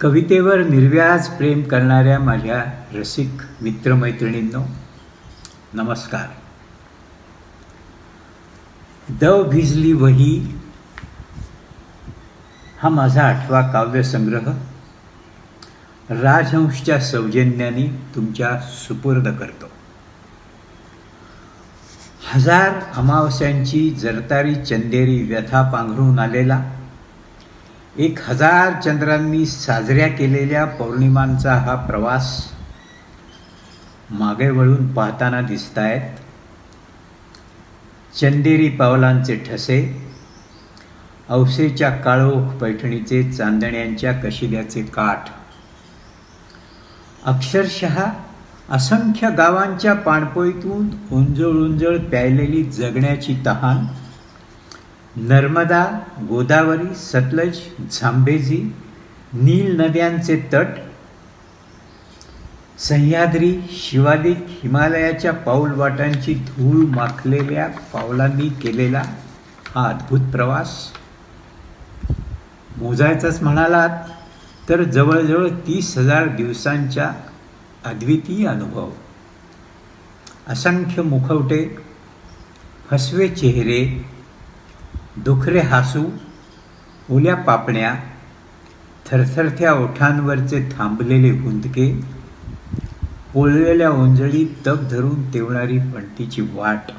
कवितेवर निर्व्याज प्रेम करणाऱ्या माझ्या रसिक मित्रमैत्रिणींनो नमस्कार. दव भिजली वही हा माझा आठवा काव्यसंग्रह राजहंशच्या सौजन्याने तुमच्या सुपूर्द करतो. हजार अमावस्यांची जरतारी चंदेरी व्यथा पांघरून आलेला एक हजार चंद्रांनी साजऱ्या केलेल्या पौर्णिमांचा हा प्रवास मागे वळून पाहताना दिसत आहेत चंदेरी पावलांचे ठसे औसेच्या काळोख पैठणीचे चांदण्यांच्या कशिद्याचे काठ अक्षरशः असंख्य गावांच्या पाणपोईतून उंजळ उंजळ प्यायलेली जगण्याची तहान नर्मदा गोदावरी सतलज झांबेजी नील नद्यांचे तट सह्याद्री शिवालिक हिमालयाच्या पाऊलवाटांची धूळ माखलेल्या पावलांनी केलेला हा अद्भुत प्रवास. मोजायचाच म्हणालात तर जवळजवळ तीस हजार दिवसांच्या अद्वितीय अनुभव. असंख्य मुखवटे फसवे चेहरे दुखरे हासू ओल्या पापण्या थरथरथ्या ओठांवरचे थांबलेले हुंदके पोळलेल्या ओंजळी तग धरून तेवणारी पणतीची वाट.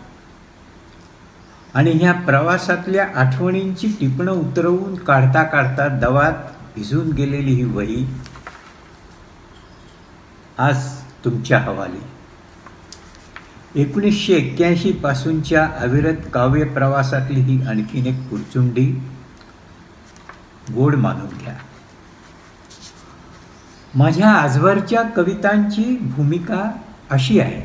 आणि ह्या प्रवासातल्या आठवणींची टिपणं उतरवून काढता काढता दवात भिजून गेलेली ही वही आज तुमच्या हवाली. एकोणीसशे एक्क्याऐंशी पासूनच्या अविरत काव्य प्रवासातली ही आणखीन एक पुरचुंडी गोड मानून घ्या. माझ्या आजवरच्या कवितांची भूमिका अशी आहे.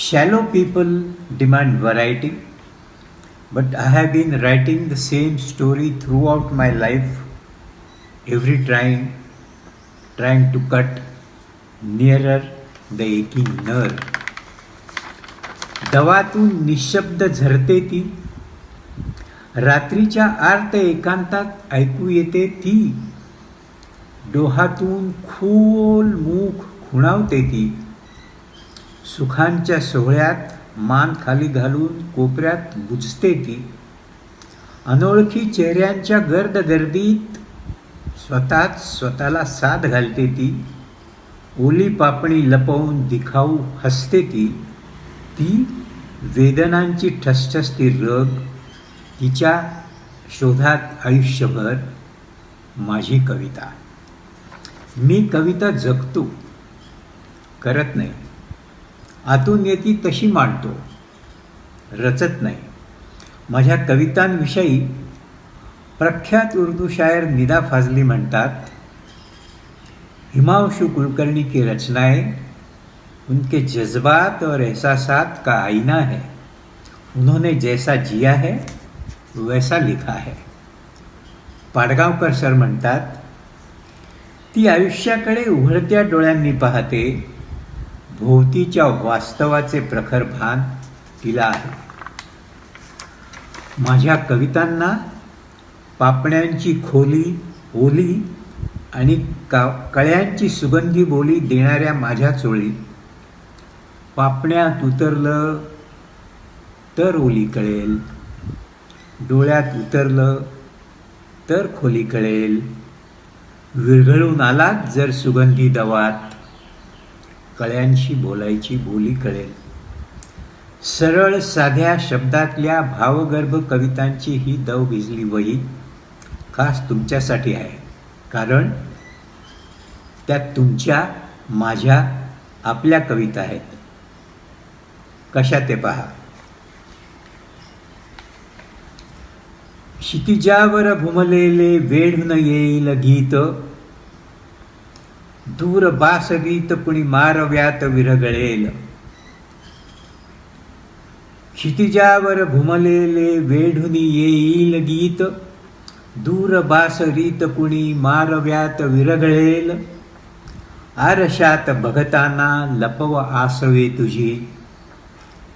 Shallow people demand variety but I have been writing the same story throughout my life every trying trying to cut nearer the aching nerve दवातून निशब्द झरते ती. रात्रीच्या आर्त एकांतात ऐकू येते ती. डोहातून खोल मुख खुणावते ती. सुखांच्या सोहळ्यात मान खाली घालून कोपऱ्यात बुजते ती. अनोळखी चेहऱ्यांच्या गर्द गर्दीत स्वतःच स्वतःला साथ घालते ती. ओली पापणी लपवून दिखाऊ हसते ती. ती वेदनांची ठसठसती रग तिच्या शोधात आयुष्यभर माझी कविता. मी कविता जगतो करत नाही. आतून येती तशी मांडतो रचत नाही. माझ्या कवितांविषयी प्रख्यात उर्दू शायर निदा फाजली म्हणतात हिमांशु कुलकर्णी की रचनाएं उनके जज्बात और एहसासात का आईना है। उन्होंने जैसा जिया है वैसा लिखा है। पाडगावकर सर म्हणतात ती आयुष्याकडे उघडत्या डोळ्यांनी पाहते भोवतीच्या वास्तवाचे प्रखर भान तिला आहे. माझ्या कवितांना पापण्यांची खोली ओली आणि का कळ्यांची सुगंधी बोली देणाऱ्या माझ्या चोळी पापण्यात उतरलं तर ओली कळेल. डोळ्यात उतरलं तर खोली कळेल. विरघळून आलात जर सुगंधी दवात. कळ्यांशी बोलायची बोली कळेल. सरळ साध्या शब्दातल्या भावगर्भ कवितांची ही दव भिजली वही खास तुमच्यासाठी आहे. कारण त्यात तुमच्या माझ्या आपल्या कविता आहेत. कशा ते पहा. क्षितिजावर घुमलेले वेढून येईल गीत. दूर बासगीत कुणी मारव्यात विरगळेल. क्षितिजावर घुमलेले वेढून येईल गीत. दूर बासरीत कुणी मारव्यात विरगळेल. आरशात भगताना लपव आसवे तुझी.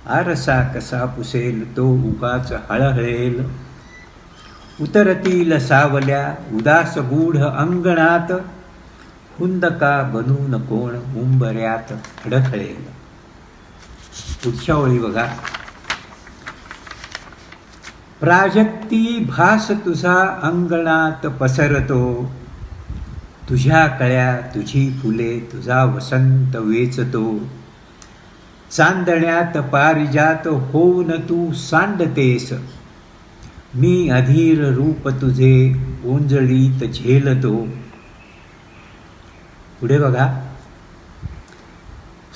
आरसा कसा पुसेल तो उगाच हळहळेल उतरतील सावल्या उदास गूढ अंगणात हुंदका बनून कोण उंबऱ्यात अडखळेल पुढच्या ओळी बघा प्राजक्ती भास तुझा अंगणात पसरतो तुझ्या कळ्या तुझी फुले तुझा वसंत वेचतो चांदण्यात पारिजात होऊन तू सांडतेस. मी अधीर रूप तुझे ओंजळीत झेलतो. पुढे बघा.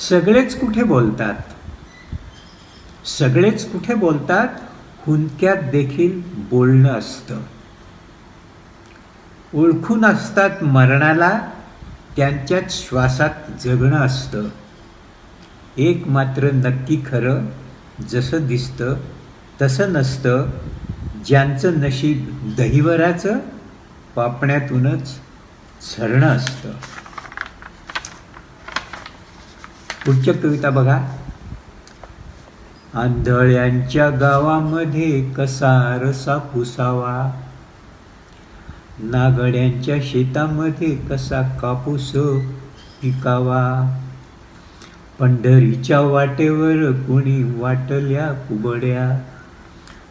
सगळेच कुठे बोलतात? सगळेच कुठे बोलतात? हुंदक्यात देखील बोलणं असतं. ओळखून असतात मरणाला त्यांच्याच श्वासात जगणं असतं. एक मात्र नक्की खरं जसं दिसतं तसं नसतं ज्यांचं नशीब दहिवराचं पापण्यातूनच झरणं असतं. पुढच्या कविता बघा. आंधळ्यांच्या गावामध्ये कसा रसा पुसावा? नागड्यांच्या शेतामध्ये कसा कापूस पिकावा? पंढरीच्या वाटेवर कुणी वाटल्या कुबड्या.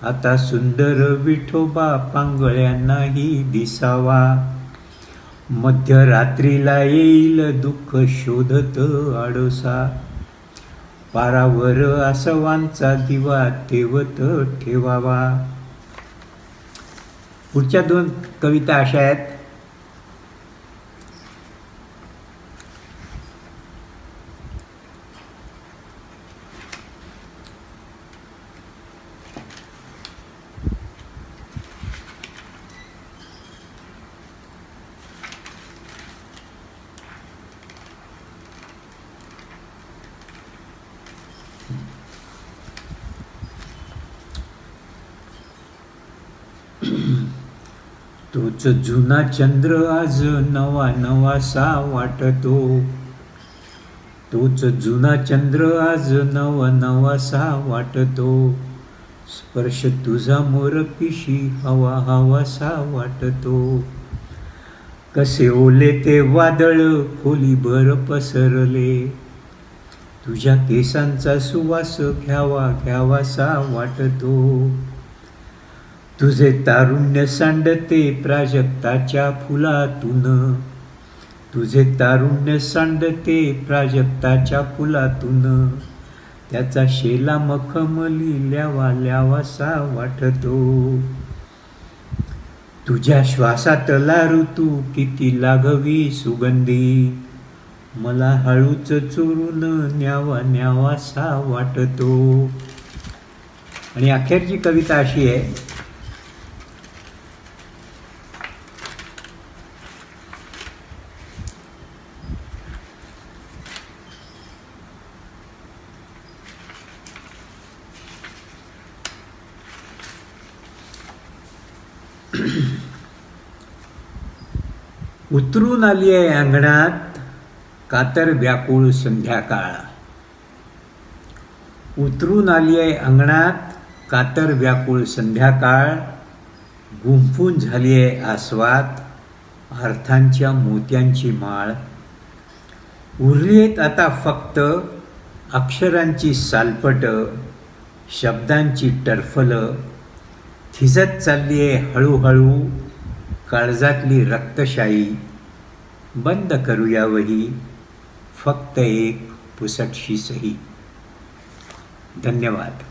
आता सुंदर विठोबा पांगळ्यांनाही दिसावा. मध्यरात्रीला येईल दुःख शोधत आडोसा. पारावर आसवांचा दिवा तेवत ठेवावा. पुढच्या दोन कविता अशा आहेत. तोच जुना चंद्र आज नवा नवासा वाटतो. तोच जुना चंद्र आज नवा नवासा वाटतो. स्पर्श तुझा मोर पिशी हवा हवासा वाटतो. कसे ओले ते वादळ खोलीभर पसरले. तुझ्या केसांचा सुवास घ्यावा घ्यावासा वाटतो. तुझे तारुण्य सांडते प्राजक्ताच्या फुलातून. तुझे तारुण्य सांडते प्राजक्ताच्या फुलातून. त्याचा शेला मखमली ल्यावा ल्यावासा वाटतो. तुझ्या श्वासातला ऋतू किती लागवी सुगंधी. मला हळूच चोरून न्यावा न्यावासा वाटतो. आणि अखेरची कविता अशी आहे उतरून आली आहे अंगणात कातर व्याकुळ संध्याकाळ. उतरून आली आहे अंगणात कातर व्याकुळ संध्याकाळ. गुंफून झाली आहे आस्वाद अर्थांच्या मोत्यांची माळ. उरली आहेत आता फक्त अक्षरांची सालपट शब्दांची टरफलं. थिजत चालली आहे हळूहळू काळजातली रक्तशाही बंद करूया वही फक्त एक पुसटशी सही धन्यवाद.